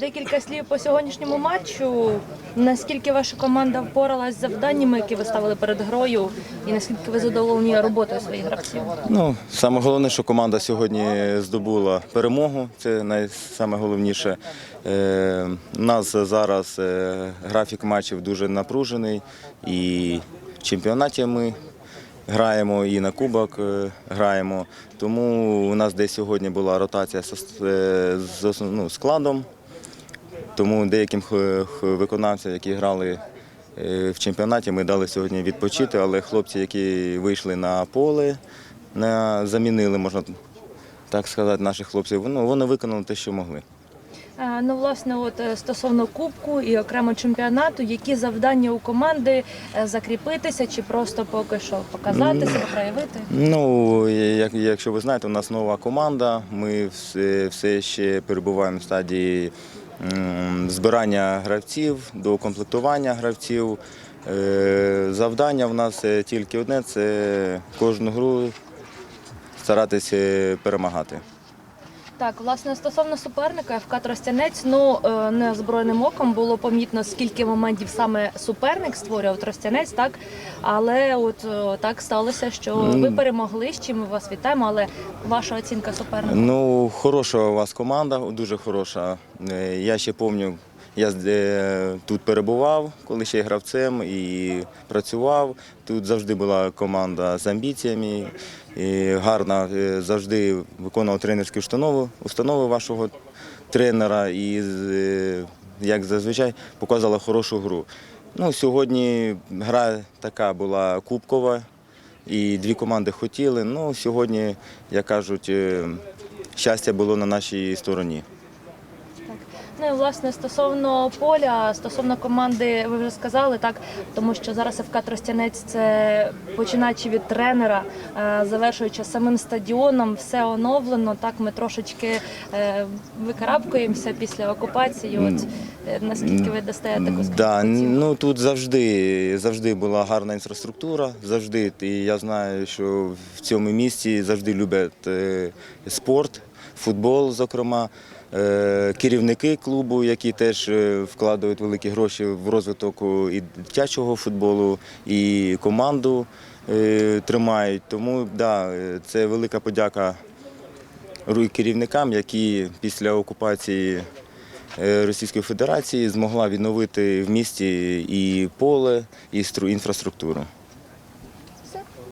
Декілька слів по сьогоднішньому матчу. Наскільки ваша команда впоралась з завданнями, які ви ставили перед грою, і наскільки ви задоволені роботою своїх гравців? Ну, саме головне, що команда сьогодні здобула перемогу. Це найголовніше. Е, у нас зараз е, графік матчів дуже напружений, і в чемпіонаті ми граємо, і на кубок е, граємо. Тому у нас десь сьогодні була ротація е, з ну, складом. Тому деяким х- виконавцям, які грали е, в чемпіонаті, ми дали сьогодні відпочити, але хлопці, які вийшли на поле, замінили, можна так сказати, наших хлопців, ну, вони виконали те, що могли. Е, Ну, власне, от е, стосовно кубку і окремо чемпіонату, які завдання у команди е, закріпитися чи просто поки що показати себе, проявити? Ну, як, якщо ви знаєте, у нас нова команда. Ми все, все ще перебуваємо в стадії збирання гравців, докомплектування гравців. Е, Завдання в нас е, тільки одне це кожну гру старатися перемагати. Так, власне, стосовно суперника, ФК Тростянець, ну не неозброєним оком було помітно, скільки моментів саме суперник створював Тростянець, так але от е, так сталося, що ви перемогли, з чим ми вас вітаємо. Але ваша оцінка суперника? Ну, хороша у вас команда, дуже хороша. Е, Я ще пам'ятаю, я е, тут перебував, коли ще гравцем і працював. Тут завжди була команда з амбіціями. І гарна е, завжди виконував тренерські установи, установи вашого тренера і е, як зазвичай показала хорошу гру. Ну, сьогодні гра така була кубкова, і дві команди хотіли. Ну, сьогодні, як кажуть, щастя було на нашій стороні. Ну і власне стосовно поля, стосовно команди, ви вже сказали так, тому що зараз ФК Тростянець це починаючи від тренера, е, завершуючи самим стадіоном, все оновлено. Так ми трошечки е, викарабкуємося після окупації. От е, наскільки ви дасте таку Да, ну тут завжди, завжди була гарна інфраструктура, завжди. І я знаю, що в цьому місті завжди люблять е, спорт, футбол, зокрема. Е, Керівники клубу, які теж е, вкладають великі гроші в розвиток і дитячого футболу, і команду е, тримають. Тому да, е, це велика подяка керівникам, які після окупації е, Російської Федерації змогла відновити в місті і поле, і стру- інфраструктуру.